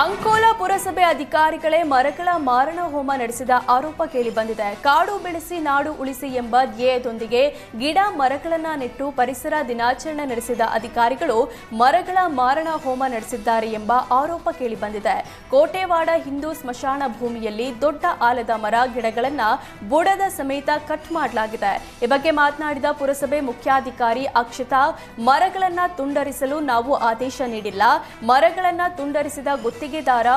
ಅಂಕೋಲಾ ಪುರಸಭೆ ಅಧಿಕಾರಿಗಳೇ ಮರಗಳ ಮಾರಣ ಹೋಮ ನಡೆಸಿದ ಆರೋಪ ಕೇಳಿಬಂದಿದೆ ಕಾಡು ಬೆಳೆಸಿ ನಾಡು ಉಳಿಸಿ ಎಂಬ ಧ್ಯೇಯದೊಂದಿಗೆ ಗಿಡ ಮರಗಳನ್ನ ನೆಟ್ಟು ಪರಿಸರ ದಿನಾಚರಣೆ ನಡೆಸಿದ ಅಧಿಕಾರಿಗಳು ಮರಗಳ ಮಾರಣ ಹೋಮ ನಡೆಸಿದ್ದಾರೆ ಎಂಬ ಆರೋಪ ಕೇಳಿಬಂದಿದೆ ಕೋಟೆವಾಡ ಹಿಂದೂ ಸ್ಮಶಾನ ಭೂಮಿಯಲ್ಲಿ ದೊಡ್ಡ ಆಲದ ಮರ ಗಿಡಗಳನ್ನ ಬುಡದ ಸಮೇತ ಕಟ್ ಮಾಡಲಾಗಿದೆ. ಈ ಬಗ್ಗೆ ಮಾತನಾಡಿದ ಪುರಸಭೆ ಮುಖ್ಯಾಧಿಕಾರಿ ಅಕ್ಷತಾ, ಮರಗಳನ್ನ ತುಂಡರಿಸಲು ನಾವು ಆದೇಶ ನೀಡಿಲ್ಲ. ಮರಗಳನ್ನ ತುಂಡರಿಸಿದ ಗುತ್ತಿಗೆದಾರ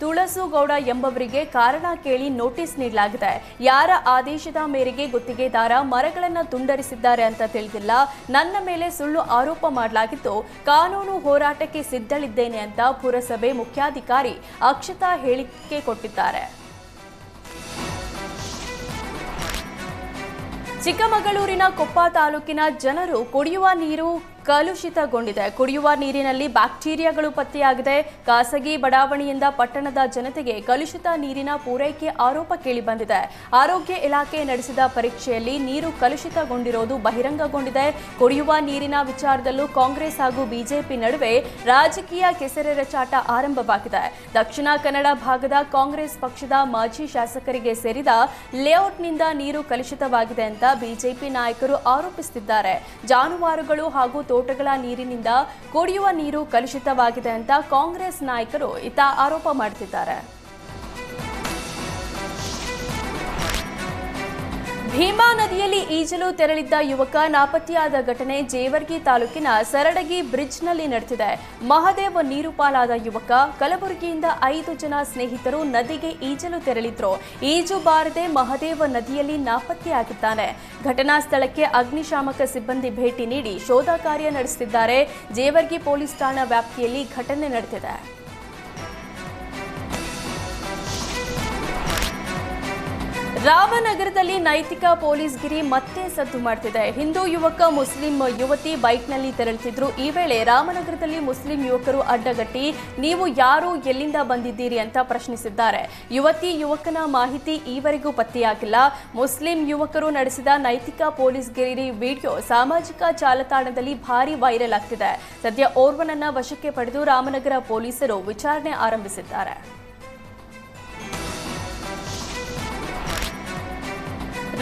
ತುಳಸುಗೌಡ ಎಂಬವರಿಗೆ ಕಾರಣ ಕೇಳಿ ನೋಟಿಸ್ ನೀಡಲಾಗಿದೆ. ಯಾರ ಆದೇಶದ ಮೇರೆಗೆ ಗುತ್ತಿಗೆದಾರ ಮರಗಳನ್ನು ತುಂಡರಿಸಿದ್ದಾರೆ ಅಂತ ತಿಳಿದಿಲ್ಲ. ನನ್ನ ಮೇಲೆ ಸುಳ್ಳು ಆರೋಪ ಮಾಡಲಾಗಿದ್ದು ಕಾನೂನು ಹೋರಾಟಕ್ಕೆ ಸಿದ್ಧಳಿದ್ದೇನೆ ಅಂತ ಪುರಸಭೆ ಮುಖ್ಯಾಧಿಕಾರಿ ಅಕ್ಷತಾ ಹೇಳಿಕೆ ಕೊಟ್ಟಿದ್ದಾರೆ. ಚಿಕ್ಕಮಗಳೂರಿನ ಕೊಪ್ಪ ತಾಲೂಕಿನ ಜನರು ಕುಡಿಯುವ ನೀರು ಕಲುಷಿತಗೊಂಡಿದೆ. ಕುಡಿಯುವ ನೀರಿನಲ್ಲಿ ಬ್ಯಾಕ್ಟೀರಿಯಾಗಳು ಪತ್ತೆಯಾಗಿದೆ. ಖಾಸಗಿ ಬಡಾವಣೆಯಿಂದ ಪಟ್ಟಣದ ಜನತೆಗೆ ಕಲುಷಿತ ನೀರಿನ ಪೂರೈಕೆ ಆರೋಪ ಕೇಳಿಬಂದಿದೆ. ಆರೋಗ್ಯ ಇಲಾಖೆ ನಡೆಸಿದ ಪರೀಕ್ಷೆಯಲ್ಲಿ ನೀರು ಕಲುಷಿತಗೊಂಡಿರೋದು ಬಹಿರಂಗಗೊಂಡಿದೆ. ಕುಡಿಯುವ ನೀರಿನ ವಿಚಾರದಲ್ಲೂ ಕಾಂಗ್ರೆಸ್ ಹಾಗೂ ಬಿಜೆಪಿ ನಡುವೆ ರಾಜಕೀಯ ಕೆಸರೆರಚಾಟ ಆರಂಭವಾಗಿದೆ. ದಕ್ಷಿಣ ಕನ್ನಡ ಭಾಗದ ಕಾಂಗ್ರೆಸ್ ಪಕ್ಷದ ಮಾಜಿ ಶಾಸಕರಿಗೆ ಸೇರಿದ ಲೇಔಟ್ನಿಂದ ನೀರು ಕಲುಷಿತವಾಗಿದೆ ಅಂತ ಬಿಜೆಪಿ ನಾಯಕರು ಆರೋಪಿಸುತ್ತಿದ್ದಾರೆ ಜಾನುವಾರುಗಳು ಹಾಗೂ ತೋಟಗಳ ನೀರಿನಿಂದ ಕುಡಿಯುವ ನೀರು ಕಲುಷಿತವಾಗಿದೆ ಅಂತ ಕಾಂಗ್ರೆಸ್ ನಾಯಕರು ಈತ ಆರೋಪ ಮಾಡುತ್ತಿದ್ದಾರೆ ಭೀಮಾ ಈಜಲು ತೆರಳಿದ್ದ ಯುವಕ ನಾಪತ್ತೆಯಾದ ಘಟನೆ ಜೇವರ್ಗಿ ತಾಲೂಕಿನ ಸರಡಗಿ ಬ್ರಿಡ್ಜ್ನಲ್ಲಿ ನಡೆದಿದೆ. ಮಹದೇವ ನೀರು ಪಾಲಾದ ಯುವಕ ಕಲಬುರಗಿಯಿಂದ ಐದು ಜನ ಸ್ನೇಹಿತರು ನದಿಗೆ ಈಜಲು ತೆರಳಿದ್ರು. ಈಜು ಬಾರದೆ ಮಹದೇವ ನದಿಯಲ್ಲಿ ನಾಪತ್ತೆಯಾಗಿದ್ದಾನೆ. ಘಟನಾ ಸ್ಥಳಕ್ಕೆ ಅಗ್ನಿಶಾಮಕ ಸಿಬ್ಬಂದಿ ಭೇಟಿ ನೀಡಿ ಶೋಧ ಕಾರ್ಯ ನಡೆಸುತ್ತಿದ್ದಾರೆ. ಜೇವರ್ಗಿ ಪೊಲೀಸ್ ಠಾಣಾ ವ್ಯಾಪ್ತಿಯಲ್ಲಿ ಘಟನೆ ನಡೆದಿದೆ. ರಾಮನಗರದಲ್ಲಿ ನೈತಿಕ ಪೊಲೀಸ್ಗಿರಿ ಮತ್ತೆ ಸದ್ದು ಮಾಡ್ತಿದೆ. ಹಿಂದೂ ಯುವಕ, ಮುಸ್ಲಿಂ ಯುವತಿ ಬೈಕ್ನಲ್ಲಿ ತೆರಳುತ್ತಿದ್ರು ಈ ವೇಳೆ ರಾಮನಗರದಲ್ಲಿ ಮುಸ್ಲಿಂ ಯುವಕರು ಅಡ್ಡಗಟ್ಟಿ, ನೀವು ಯಾರು, ಎಲ್ಲಿಂದ ಬಂದಿದ್ದೀರಿ? ಅಂತ ಪ್ರಶ್ನಿಸಿದ್ದಾರೆ. ಯುವತಿ ಯುವಕನ ಮಾಹಿತಿ ಈವರೆಗೂ ಪತ್ತೆಯಾಗಿಲ್ಲ. ಮುಸ್ಲಿಂ ಯುವಕರು ನಡೆಸಿದ ನೈತಿಕ ಪೊಲೀಸ್ಗಿರಿ ವಿಡಿಯೋ ಸಾಮಾಜಿಕ ಜಾಲತಾಣದಲ್ಲಿ ಭಾರಿ ವೈರಲ್ ಆಗ್ತಿದೆ. ಸದ್ಯ ಓರ್ವನನ್ನ ವಶಕ್ಕೆ ಪಡೆದು ರಾಮನಗರ ಪೊಲೀಸರು ವಿಚಾರಣೆ ಆರಂಭಿಸಿದ್ದಾರೆ.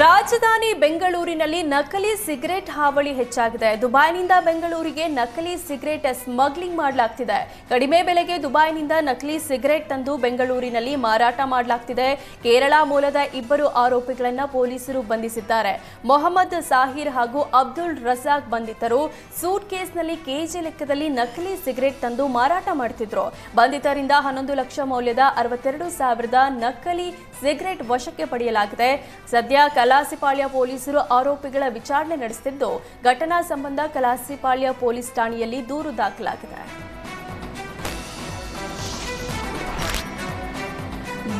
ರಾಜಧಾನಿ ಬೆಂಗಳೂರಿನಲ್ಲಿ ನಕಲಿ ಸಿಗರೆಟ್ ಹಾವಳಿ ಹೆಚ್ಚಾಗಿದೆ. ದುಬೈನಿಂದ ಬೆಂಗಳೂರಿಗೆ ನಕಲಿ ಸಿಗರೆಟ್ ಸ್ಮಗ್ಲಿಂಗ್ ಮಾಡಲಾಗ್ತಿದೆ. ಕಡಿಮೆ ಬೆಲೆಗೆ ದುಬೈನಿಂದ ನಕಲಿ ಸಿಗರೆಟ್ ತಂದು ಬೆಂಗಳೂರಿನಲ್ಲಿ ಮಾರಾಟ ಮಾಡಲಾಗ್ತಿದೆ. ಕೇರಳ ಮೂಲದ ಇಬ್ಬರು ಆರೋಪಿಗಳನ್ನು ಪೊಲೀಸರು ಬಂಧಿಸಿದ್ದಾರೆ. ಮೊಹಮ್ಮದ್ ಸಾಹಿರ್ ಹಾಗೂ ಅಬ್ದುಲ್ ರಜಾಕ್ ಬಂಧಿತರು. ಸೂಟ್ ಕೇಸ್ನಲ್ಲಿ ಕೆಜಿ ಲೆಕ್ಕದಲ್ಲಿ ನಕಲಿ ಸಿಗರೆಟ್ ತಂದು ಮಾರಾಟ ಮಾಡ್ತಿದ್ರು. ಬಂಧಿತರಿಂದ ಹನ್ನೊಂದು ಲಕ್ಷ ಮೌಲ್ಯದ ಅರವತ್ತೆರಡು ಸಾವಿರದ ನಕಲಿ ಸಿಗರೆಟ್ ವಶಕ್ಕೆ ಪಡೆಯಲಾಗಿದೆ. ಸದ್ಯ ಕಲಾಸಿಪಾಳ್ಯ ಪೊಲೀಸರು ಆರೋಪಿಗಳ ವಿಚಾರಣೆ ನಡೆಸುತ್ತಿದ್ದು ಘಟನಾ ಸಂಬಂಧ ಕಲಾಸಿಪಾಳ್ಯ ಪೊಲೀಸ್ ಠಾಣೆಯಲ್ಲಿ ದೂರು ದಾಖಲಾಗಿದೆ.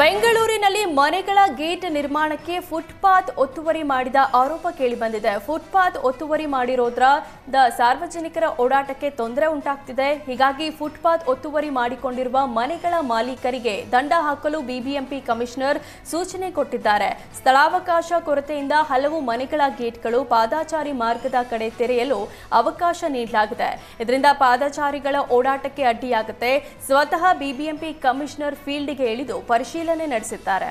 ಬೆಂಗಳೂರಿನಲ್ಲಿ ಮನೆಗಳ ಗೇಟ್ ನಿರ್ಮಾಣಕ್ಕೆ ಫುಟ್ಪಾತ್ ಒತ್ತುವರಿ ಮಾಡಿದ ಆರೋಪ ಕೇಳಿಬಂದಿದೆ ಫುಟ್ಪಾತ್ ಒತ್ತುವರಿ ಮಾಡಿರೋದ್ರಿಂದ ಸಾರ್ವಜನಿಕರ ಓಡಾಟಕ್ಕೆ ತೊಂದರೆ ಉಂಟಾಗ್ತಿದೆ. ಹೀಗಾಗಿ ಫುಟ್ಪಾತ್ ಒತ್ತುವರಿ ಮಾಡಿಕೊಂಡಿರುವ ಮನೆಗಳ ಮಾಲೀಕರಿಗೆ ದಂಡ ಹಾಕಲು ಬಿಬಿಎಂಪಿ ಕಮಿಷನರ್ ಸೂಚನೆ ಕೊಟ್ಟಿದ್ದಾರೆ. ಸ್ಥಳಾವಕಾಶ ಕೊರತೆಯಿಂದ ಹಲವು ಮನೆಗಳ ಗೇಟ್ಗಳು ಪಾದಾಚಾರಿ ಮಾರ್ಗದ ಕಡೆ ತೆರೆಯಲು ಅವಕಾಶ ನೀಡಲಾಗಿದೆ. ಇದರಿಂದ ಪಾದಚಾರಿಗಳ ಓಡಾಟಕ್ಕೆ ಅಡ್ಡಿಯಾಗುತ್ತೆ. ಸ್ವತಃ ಬಿಬಿಎಂಪಿ ಕಮಿಷನರ್ ಫೀಲ್ಡ್ಗೆ ಇಳಿದು ಪರಿಶೀಲನೆ ನಡೆಸಿದ್ದಾರೆ.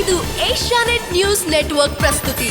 ಇದು ಏಷ್ಯಾನೆಟ್ ನ್ಯೂಸ್ ನೆಟ್ವರ್ಕ್ ಪ್ರಸ್ತುತಿ.